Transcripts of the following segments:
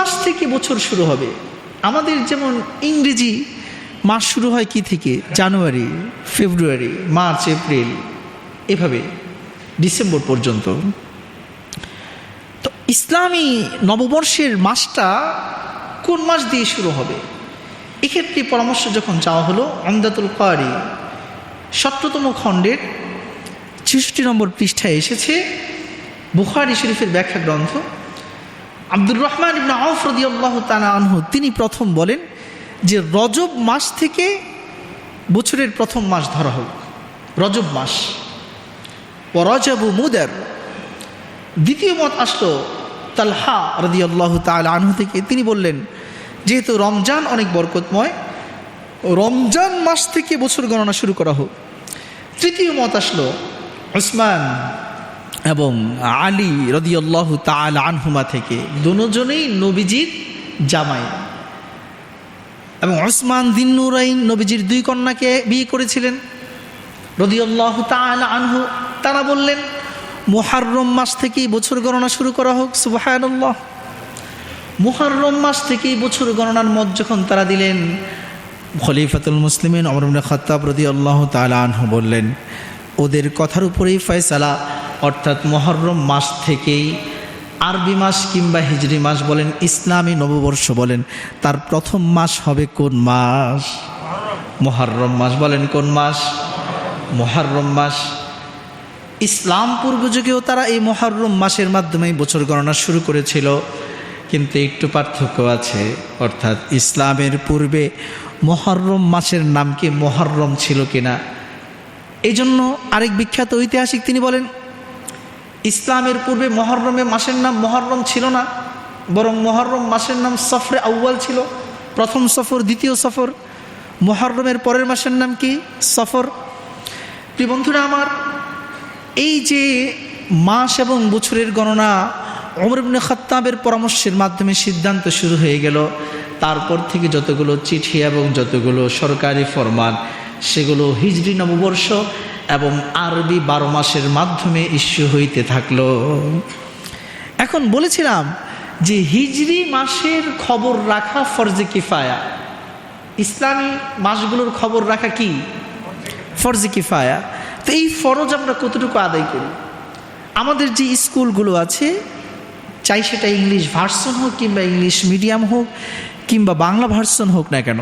মাস থেকে বছর শুরু হবে। আমাদের যেমন ইংরেজি মাস শুরু হয় কি থেকে? জানুয়ারি, ফেব্রুয়ারি, মার্চ, এপ্রিল, এভাবে ডিসেম্বর পর্যন্ত। তো ইসলামী নববর্ষের মাসটা কোন মাস দিয়ে শুরু হবে? এক্ষেত্রে পরামর্শ যখন চাওয়া হলো আমদাতুল কারি, সতেরোতম খণ্ডের ছেষট্টি নম্বর পৃষ্ঠায় এসেছে, বুখারি শরীফের ব্যাখ্যা গ্রন্থ আব্দুর রহমান ইবনা আউফ রদিয়াল্লাহ তালা আনহু, তিনি প্রথম বলেন যে রজব মাস থেকে বছরের প্রথম মাস ধরা হোক। রজব মাস। রজবু মুদার। দ্বিতীয় মত আসলো তালহা রদিয়াল্লাহ তাল আনহু থেকে। তিনি বললেন, যেহেতু রমজান অনেক বরকতময়, রমজান মাস থেকে বছর গণনা শুরু করা হোক। তৃতীয় মত আসলো ওসমান এবং আলী রদিয়াল্লাহ তাল আনহুমা থেকে দুজনেই নবীজির জামাই। এবং ওসমান দিনুরাইন নবীজির দুই কন্যাকে বিয়ে করেছিলেন। রদিয়াল্লাহ তাল আনহু, তারা বললেন মোহারম মাস থেকেই বছর গণনা শুরু করা হোক সুবাহান্লাহ মোহারম মাস থেকেই বছর গণনার মত যখন তারা দিলেন, খলিফাতুল মুসলিমিন অমরুল খত্তাব রদি আল্লাহ তালা আনহু বললেন ওদের কথার উপরেই ফয়সালা, অর্থাৎ মহরম মাস থেকেই আরবি মাস কিংবা হিজরি মাস বলেন, ইসলামী নববর্ষ বলেন। তার প্রথম মাস হবে কোন মাস? মহরম মাস বলেন কোন মাস? মহরম মাস। ইসলাম পূর্ব যুগেও তারা এই মহরম মাসের মাধ্যমেই বছর গণনা শুরু করেছিল, কিন্তু একটু পার্থক্য আছে, অর্থাৎ ইসলামের পূর্বে মহরম মাসের নাম কি মহরম ছিল কিনা। এই জন্য আরেক বিখ্যাত ঐতিহাসিক তিনি বলেন, ইসলামের পূর্বে মহরমে মাসের নাম মহরম ছিল না, বরং মহরম মাসের নাম সফরে আউ্য়াল ছিল। প্রথম সফর, দ্বিতীয় সফর, মহরমের পরের মাসের নাম কি? সফর। প্রিয় বন্ধুরা আমার, এই যে মাস এবং বছরের গণনা অমর ইবনে খত্তাবের পরামর্শের মাধ্যমে সিদ্ধান্ত শুরু হয়ে গেল। তারপর থেকে যতগুলো চিঠি এবং যতগুলো সরকারি ফরমান সেগুলো হিজড়ি নববর্ষ এবং আরবি বারো মাসের মাধ্যমে ইস্যু হইতে থাকল। এখন বলেছিলাম যে হিজড়ি মাসের খবর রাখা ফরজে কিফায়া। ইসলামী মাসগুলোর খবর রাখা কি? ফরজে কিফায়া। তো এই ফরজ আমরা কতটুকু আদায় করি? আমাদের যে স্কুলগুলো আছে, চাই সেটা ইংলিশ ভার্সন হোক কিংবা ইংলিশ মিডিয়াম হোক কিংবা বাংলা ভার্সন হোক না কেন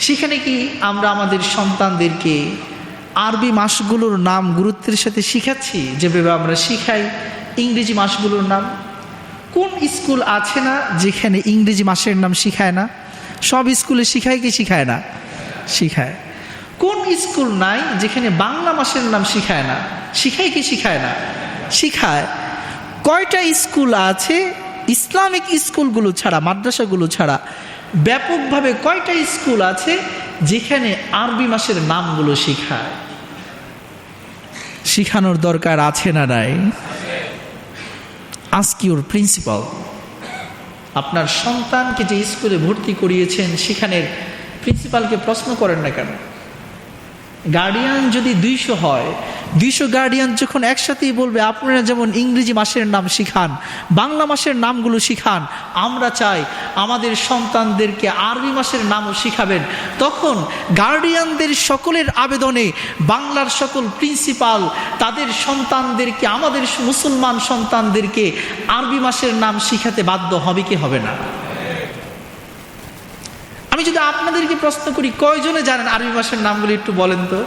সেখানে কি আমরা আমাদের সন্তানদেরকে আরবি মাসগুলোর নাম গুরুত্বের সাথে শিখাচ্ছি? যেভাবে আমরা শিখাই ইংরেজি মাসগুলোর নাম। কোন স্কুল আছে না যেখানে ইংরেজি মাসের নাম শিখায় না? সব স্কুলে শিখায় কি শিখায় না? শিখায়। কোন স্কুল নাই যেখানে বাংলা মাসের নাম শিখায় না? শিখায় কি শিখায় না? শিখায়। কয়টা স্কুল আছে? ইসলামিক স্কুলগুলো ছাড়া, মাদ্রাসাগুলো ছাড়া। ব্যাপকভাবে কয়টা স্কুল আছে যেখানে আরবি মাসের নামগুলো শেখায়? শিখানোর দরকার আছে না নাই? আজক ইউর প্রিন্সিপাল আপনার সন্তানকে যে স্কুলে ভর্তি করিয়েছেন সেখানের প্রিন্সিপালকে প্রশ্ন করেন না কেন? গার্ডিয়ান যদি দুইশো হয় দুইশো গার্ডিয়ান যখন একসাথেই বলবে, আপনারা যেমন ইংরেজি মাসের নাম শিখান, বাংলা মাসের নামগুলো শিখান, আমরা চাই আমাদের সন্তানদেরকে আরবি মাসের নামও শিখাবেন। তখন গার্ডিয়ানদের সকলের আবেদনে বাংলার সকল প্রিন্সিপাল তাদের সন্তানদেরকে, আমাদের মুসলমান সন্তানদেরকে আরবি মাসের নাম শিখাতে বাধ্য হবে কি হবে না? আমি যদি আপনাদেরকে প্রশ্ন করি, কয়জনে জানেন আরবি মাসের নামগুলি একটু বলেন তো?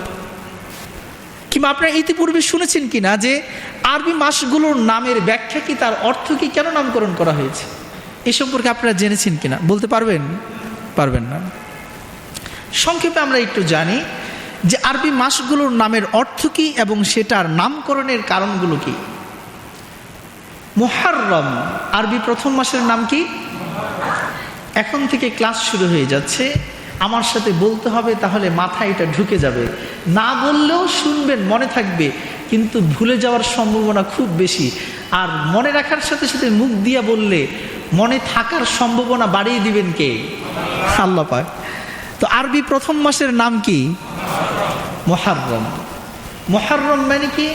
কিংবা আপনারা ইতিপূর্বে শুনেছেন কিনা যে আরবি মাসগুলোর নামের ব্যাখ্যা কি তার অর্থ কি? কেন নামকরণ করা হয়েছে? এ সম্পর্কে আপনারা জেনেছেন কিনা? বলতে পারবেন? পারবেন না। সংক্ষেপে আমরা একটু জানি যে আরবি মাসগুলোর নামের অর্থ কি এবং সেটার নামকরণের কারণগুলো কি? মোহাররম, আরবি প্রথম মাসের নাম কি? এখন থেকে ক্লাস শুরু হয়ে যাচ্ছে। আমার সাথে বলতে হবে, তাহলে মাথায় এটা ঢুকে যাবে। না বললেও শুনবেন, মনে থাকবে, কিন্তু ভুলে যাওয়ার সম্ভাবনা খুব বেশি। আর মনে রাখার সাথে সাথে মুখ দিয়া বললে, মনে থাকার সম্ভাবনা বাড়িয়ে দিবেন কে? আল্লাহ তো আরবি প্রথম মাসের নাম কি? মহারম মহারম মানে কি?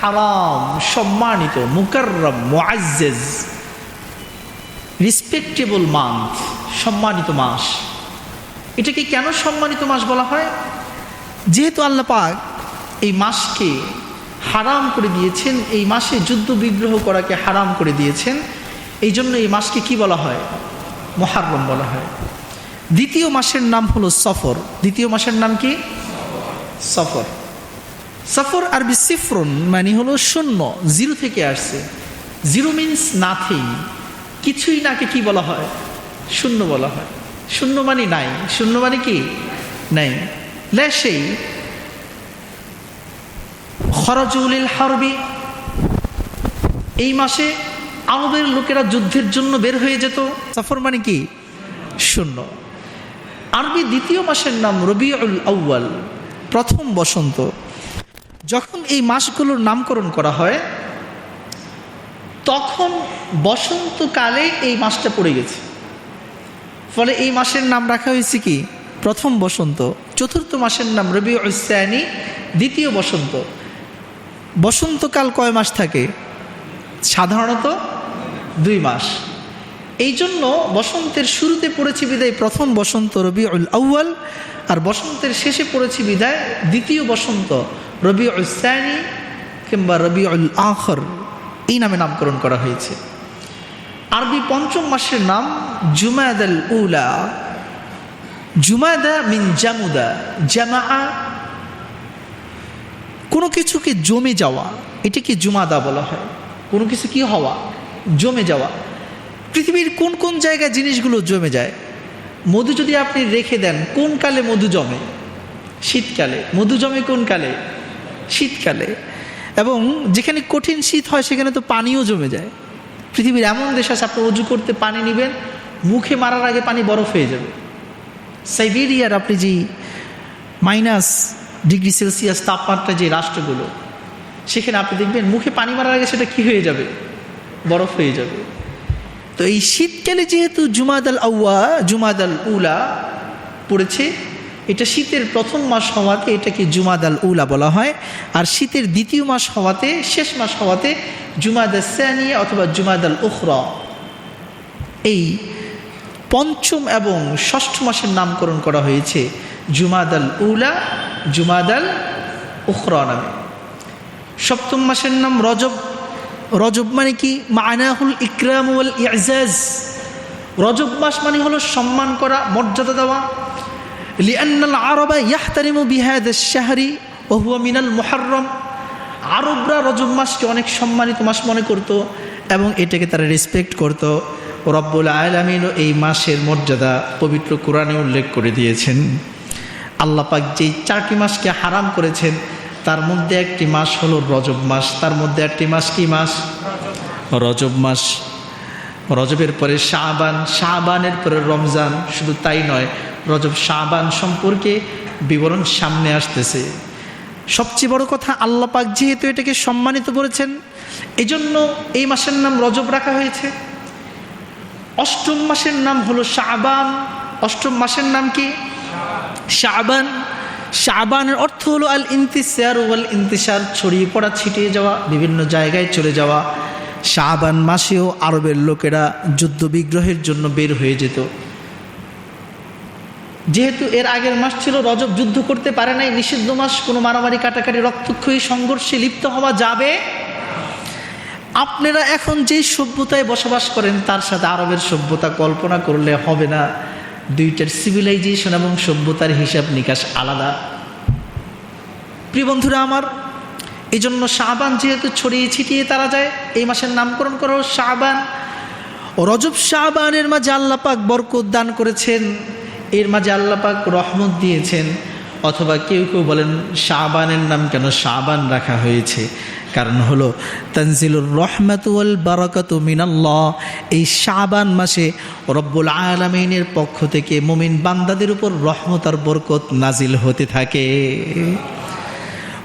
হারাম, সম্মানিত, মুকাররম, মুআজ্জেজ। রেসপেক্টেবল মান্থ সম্মানিত মাস। এটাকে কেন সম্মানিত মাস বলা হয়? যেহেতু আল্লাহ পাক এই মাসকে হারাম করে দিয়েছেন, এই মাসে যুদ্ধ বিগ্রহ করাকে হারাম করে দিয়েছেন, এই জন্য এই মাসকে কি বলা হয়? মহারম বলা হয়। দ্বিতীয় মাসের নাম হলো সফর। দ্বিতীয় মাসের নাম কি? সফর। সফর আরবি সিফরন মানে হলো শূন্য, জিরো থেকে আসছে। জিরো মিন্স নাথিং কিছুই নাকে কি বলা হয়? শূন্য বলা হয়। শূন্য মানে নাই। শূন্য মানে কি? নাই। লেসেই খরজুলিল হারবি। এই মাসে আরবের লোকেরা যুদ্ধের জন্য বের হয়ে যেত। সফর মানে কি? শূন্য। আরবি দ্বিতীয় মাসের নাম রবিউল আউ্য়াল, প্রথম বসন্ত। যখন এই মাসগুলোর নামকরণ করা হয়, তখন বসন্তকালে এই মাসটা পড়ে গেছে। ফলে এই মাসের নাম রাখা হয়েছে কি? প্রথম বসন্ত। চতুর্থ মাসের নাম রবি উসানি দ্বিতীয় বসন্ত। বসন্তকাল কয় মাস থাকে? সাধারণত দুই মাস। এই জন্য বসন্তের শুরুতে পড়েছি বিদায় প্রথম বসন্ত রবি উল আউ্য়াল, আর বসন্তের শেষে পড়েছি বিদায় দ্বিতীয় বসন্ত রবি উসানি কিংবা রবি উল আখর। এই নামে নামকরণ করা হয়েছে। আরবি পঞ্চম মাসের নাম জুমাদ আল উলা। জুমাদা মিন জামুদা জামা কোনো কিছুকে জমে যাওয়া, এটাকে জুমাদা বলা হয়। কোনো কিছু কি হওয়া, জমে যাওয়া। পৃথিবীর কোন কোন জায়গায় জিনিসগুলো জমে যায়? মধু যদি আপনি রেখে দেন, কোন কালে মধু জমে? শীতকালে। মধু জমে কোন কালে? শীতকালে। এবং যেখানে কঠিন শীত হয়, সেখানে তো পানিও জমে যায়। পৃথিবীর এমন দেশ আছে, আপনি উজু করতে পানি নেবেন, মুখে মারার আগে পানি বরফ হয়ে যাবে। সাইবেরিয়ার আপনি যে মাইনাস ডিগ্রি সেলসিয়াস তাপমাত্রা যে রাষ্ট্রগুলো, সেখানে আপনি দেখবেন মুখে পানি মারার আগে সেটা কি হয়ে যাবে? বরফ হয়ে যাবে। তো এই শীতকালে যেহেতু জুমাদ আল আউয়া জুমাদ আল উলা পড়েছে এটা শীতের প্রথম মাস হওয়াতে এটাকে জুমাদ আল উলা বলা হয়, আর শীতের দ্বিতীয় মাস হওয়াতে, শেষ মাস হওয়াতে জুমাদ সানিয়া অথবা জুমাদ আল উখরা। এই পঞ্চম এবং ষষ্ঠ মাসের নামকরণ করা হয়েছে জুমাদ আল উলা, জুমাদ আল উখরা নামে। সপ্তম মাসের নাম রজব। রজব মানে কি? মানাহুল ইকরাম ইজাজ। রজব মাস মানে হলো সম্মান করা, মর্যাদা দেওয়া। লিআন্নাল আরবা ইয়াহতারিমু বিহাদ শাহরি ও মিনাল মুহাররম আরবরা রজব মাসকে অনেক সম্মানিত মাস মনে করত এবং এটাকে তারা রেসপেক্ট করত। রব্বুল আলমিনও এই মাসের মর্যাদা পবিত্র কোরআনে উল্লেখ করে দিয়েছেন। আল্লাহ পাক যেই চারটি মাসকে হারাম করেছেন, তার মধ্যে একটি মাস হলো রজব মাস। তার মধ্যে একটি মাস কি মাস? রজব মাস। রজবের পরে শাহবান শাহবানের পরে রমজান। শুধু তাই নয় রজব শাহবান সম্পর্কে বিবরণ সামনে আসতেছে। সবচেয়ে বড় কথা আল্লাহ পাক যেহেতু এটাকে সম্মানিত করেছেন, এজন্য এই মাসের নাম রজব রাখা হয়েছে। অষ্টম মাসের নাম হলো শাহবান অষ্টম মাসের নাম কি? শাহবান শাহবানের অর্থ হলো আল ইন্তিসার ওয়াল ইন্তিসার, ছড়িয়ে পড়া, ছিটিয়ে যাওয়া, বিভিন্ন জায়গায় চলে যাওয়া। শাহবান মাসেও আরবের লোকেরা যুদ্ধ বিগ্রহের জন্য বের হয়ে যেত। যেহেতু এর আগের মাস ছিল রজব যুদ্ধ করতে পারে নাই, নিষিদ্ধ মাস, কোনো মারামারি, কাটাকাটি, রক্তক্ষয়ী, সংঘর্ষে লিপ্ত হওয়া যাবে? আপনারা এখন যে সভ্যতায় বসবাস করেন, তার সাথে আরবের সভ্যতা কল্পনা করলে হবে না। দুইটার সিভিলাইজেশন এবং সভ্যতার হিসাব নিকাশ আলাদা। প্রিয় বন্ধুরা আমার এই জন্য শাহবান যেহেতু ছড়িয়ে ছিটিয়ে তারা যায়, এই মাসের নামকরণ করো শাহবান। রজব শাহবানের মাঝে আল্লাপাক বরকত দান করেছেন। এর মাঝে আল্লাপাক রহমত দিয়েছেন, অথবা কেউ কেউ বলেন শাহবানের নাম কেন শাহবান রাখা হয়েছে। কারণ হলো, তানজিলুর রহমাতুল বারাকাত মিনাল্লাহ, এই শাবান মাসে রব্বুল আলমিনের পক্ষ থেকে মুমিন বান্দাদের উপর রহমত আর বরকত নাজিল হতে থাকে।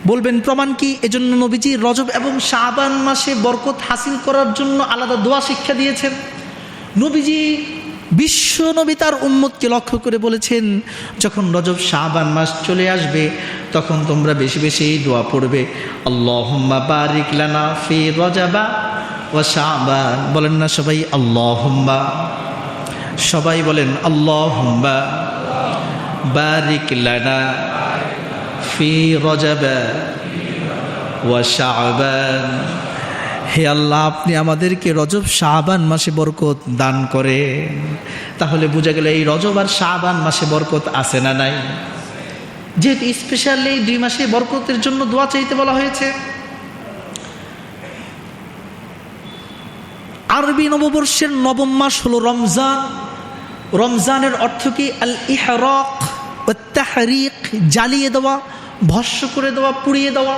বলবেন, প্রমাণ কি? এজন্য নবীজি রজব এবং শাবান মাসে বরকত হাসিল করার জন্য আলাদা দোয়া শিক্ষা দিয়েছেন। নবীজি বিশ্ব নবী তার উম্মতকে লক্ষ্য করে বলেছেন, যখন রজব শাহবান মাস চলে আসবে, তখন তোমরা বেশি বেশি দোয়া পড়বে। আল্লাহুম্মা বারিক লানা ফি রজাবা ও শাবান। বলেন না সবাই, আল্লাহুম্মা। সবাই বলেন, আল্লাহুম্মা বারিক লানা ফি রজব ওয়া শাবান। হে আল্লাহ, আপনি আমাদেরকে রজব শাহবান মাসে বরকত দান করে তাহলে বোঝা গেল এই রজব আর শাহবান মাসে বরকত আছে না নাই? যেহেতু স্পেশালি দুই মাসে বরকতের জন্য দোয়া চাইতে বলা হয়েছে। আরবি নববর্ষের নবম মাস হলো রমজান। রমজানের অর্থ কি? আল ইহরক ও জ্বালিয়ে দেওয়া ভস্য করে দেওয়া, পুড়িয়ে দেওয়া।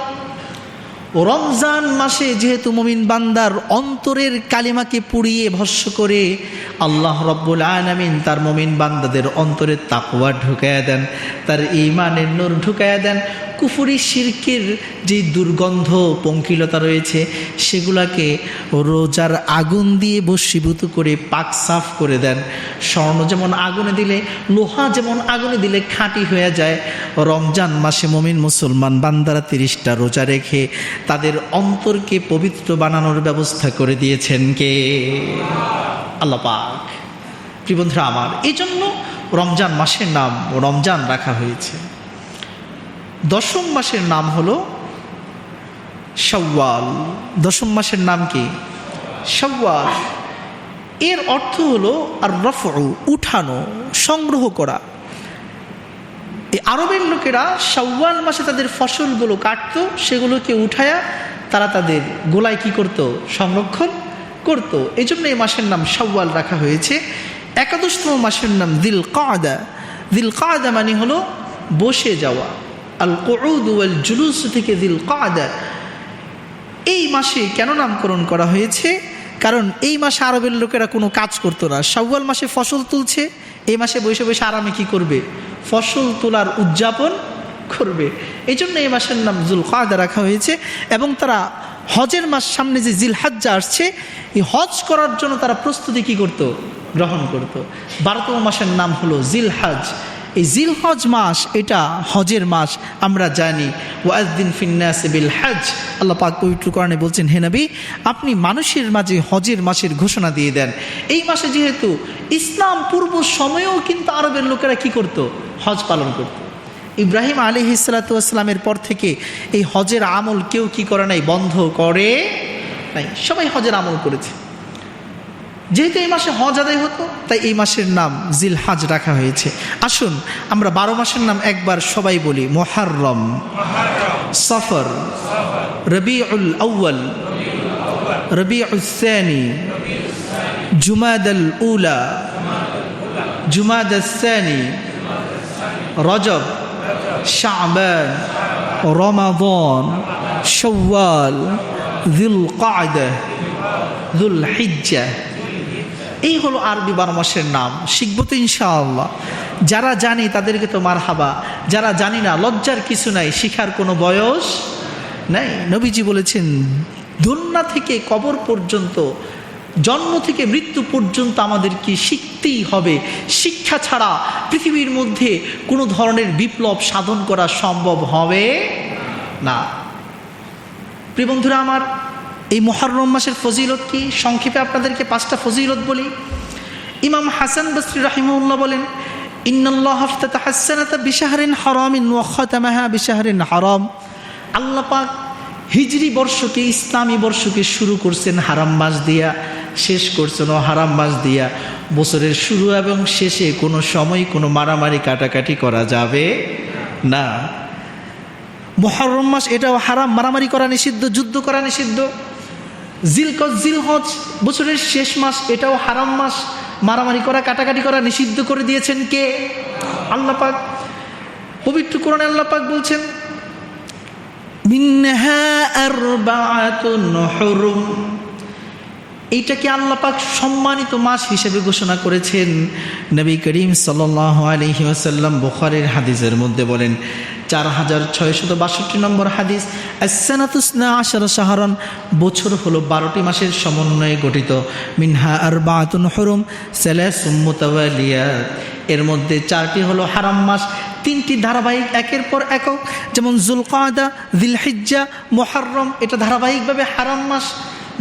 রমজান মাসে যেহেতু মমিন বান্দার অন্তরের কালিমাকে পুড়িয়ে ভস্য করে আল্লাহ রব্বুল আনামিন তার মমিন বান্দাদের অন্তরের তাকুয়া ঢুকাইয়া দেন, তার ইমানের নূর ঢুকাইয়া দেন কুফুরি শিরকের যে দুর্গন্ধ, পঙ্কিলতা রয়েছে, সেগুলাকে রোজার আগুন দিয়ে বশীভূত করে পাক সাফ করে দেন। স্বর্ণ যেমন আগুনে দিলে, লোহা যেমন আগুনে দিলে খাঁটি হয়ে যায়। রমজান মাসে মমিন মুসলমান বান্দারা তিরিশটা রোজা রেখে তাদের অন্তরকে পবিত্র বানানোর ব্যবস্থা করে দিয়েছেন কে? আল্লাহ পাক। প্রিবন্ধুরা আমার এই জন্য রমজান মাসের নাম রমজান রাখা হয়েছে। দশম মাসের নাম হলো সওয়াল দশম মাসের নাম কি? সওয়াল এর অর্থ হলো আর রফু উঠানো, সংগ্রহ করা। এই আরবের লোকেরা সওয়াল মাসে তাদের ফসলগুলো কাটতো, সেগুলোকে উঠায়া তারা তাদের গোলায় কি করত? সংরক্ষণ করত। এই জন্য এই মাসের নাম সওয়াল রাখা হয়েছে। একাদশতম মাসের নাম দিল কাদা দিল কাদা মানে হলো বসে যাওয়া। আল কৌদ ওয়াল জুলুস থেকে দিল কাদা এই মাসে কেন নামকরণ করা হয়েছে? কারণ এই মাসে আরবের লোকেরা কোনো কাজ করতো না। শাওয়াল মাসে ফসল তুলছে, এই মাসে বসে বসে আরামে কি করবে? ফসল তোলার উদযাপন করবে। এই জন্য এই মাসের নাম জুল কাদা রাখা হয়েছে এবং তারা হজের মাস সামনে যে জিল হাজ্জা আসছে, এই হজ করার জন্য তারা প্রস্তুতি কি করত? গ্রহণ করত। বারোতম মাসের নাম হলো জিল হজ এই জিল হজ মাস, এটা হজের মাস, আমরা জানি। ওয়াজদিন ফিন্নাস বিল হজ আল্লাহ পাক পবিত্র কোরআনে বলছেন, হে নবী, আপনি মানুষের মাঝে হজের মাসের ঘোষণা দিয়ে দেন। এই মাসে যেহেতু ইসলাম পূর্ব সময়েও কিন্তু আরবের লোকেরা কি করত? হজ পালন করত। ইব্রাহিম আলী ইসালাতামের পর থেকে এই হজের আমল কেউ কি করে নাই? বন্ধ করে নাই। সবাই হজের আমল করেছে। যেহেতু এই মাসে হজ আদায় হতো, তাই এই মাসের নাম জিল হাজ রাখা হয়েছে। আসুন, আমরা বারো মাসের নাম একবার সবাই বলি, মোহাররম। সফর, রবিউল রবি রবিউসানি জুমাদ আল উলা জুমাদ সানি, রজব, শাবান, রমাদন, শওয়াল যুল কায়দা যুল হিজ্জা এই হলো আরবি বারো মাসের নাম। শিখব তো ইনশাআল্লাহ। যারা জানি তাদেরকে তো মার হাবা যারা জানি না, লজ্জার কিছু নাই, শিখার কোনো বয়স নাই। নবীজি বলেছেন, দুন্না থেকে কবর পর্যন্ত, জন্ম থেকে মৃত্যু পর্যন্ত আমাদেরকে শিখতেই হবে? শিক্ষা ছাড়া পৃথিবীর মধ্যে কোনো ধরনের বিপ্লব সাধন করা সম্ভব হবে না। প্রিয় বন্ধুরা আমার এই মহরম মাসের ফজিলত কি? সংক্ষেপে আপনাদেরকে পাঁচটা ফজিলত বলি। ইমাম হাসান বসরি রাহিমউল্লাহ বলেন বিশাহরিন হারামিন বিশাহরিন হারাম। আল্লাহ হিজরি বর্ষকে, ইসলামী বর্ষকে শুরু করছেন হারাম মাস দিয়া, শেষ করছেন ও হারাম মাস দিয়া। বছরের শুরু এবং শেষে কোনো সময় কোনো মারামারি কাটাকাটি করা যাবে না। মহরম মাস এটাও হারাম, মারামারি করা নিষিদ্ধ, যুদ্ধ করা নিষিদ্ধ। জিলকজ জিলহজ বছরের শেষ মাস, এটাও হারাম মাস। মারামারি করা, কাটাকাটি করা নিষিদ্ধ করে দিয়েছেন কে? আল্লাপাক পবিত্র কোরআনে আল্লাপাক বলছেন এইটাকে আল্লাপাক সম্মানিত মাস হিসেবে ঘোষণা করেছেন। নবী করিম সাল্লাহ আলহি আসাল্লাম বুখারের হাদিসের মধ্যে বলেন চার হাজার ছয়শত বাষট্টি নম্বর হাদিস আসানাতুসনা আশার সাহারন বছর হলো বারোটি মাসের সমন্বয়ে গঠিত। মিনহা আর বাতুন হরুম সেলাসুম্মতাওয়ালিয়া এর মধ্যে চারটি হলো হারাম মাস, তিনটি ধারাবাহিক, একের পর একক, যেমন জুলকাদা দিলহিজ্জা মোহারম এটা ধারাবাহিকভাবে হারাম মাস।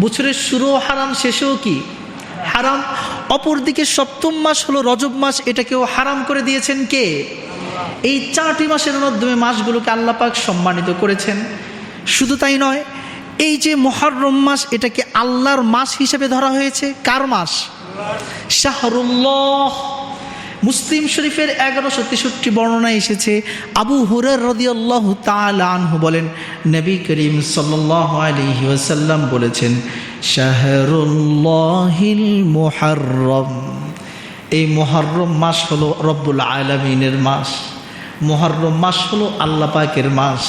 বছরের শুরুও হারাম, শেষেও কি? হারাম। অপরদিকে সপ্তম মাস হলো রজব মাস, এটাকেও হারাম করে দিয়েছেন কে? এই চারটি মাসের মাধ্যমে মাসগুলোকে আল্লাপাক সম্মানিত করেছেন। শুধু তাই নয়, এই যে মহরম মাস, এটাকে আল্লাহর মাস হিসেবে ধরা হয়েছে। কার মাস? শাহরুল্লাহ। মুসলিম শরীফের এগারোশো তেষট্টি বর্ণনা এসেছে, আবু হুরের রদিয়াল্লাহ আনহু বলেন, নবী করিম সাল্লাহ আলহি ওসাল্লাম বলেছেন, শাহরুল্লাহিল মোহারম এই মহরম মাস হলো রব্বুল আলমিনের মাস। মহরম মাস হলো আল্লাহ পাকের মাস।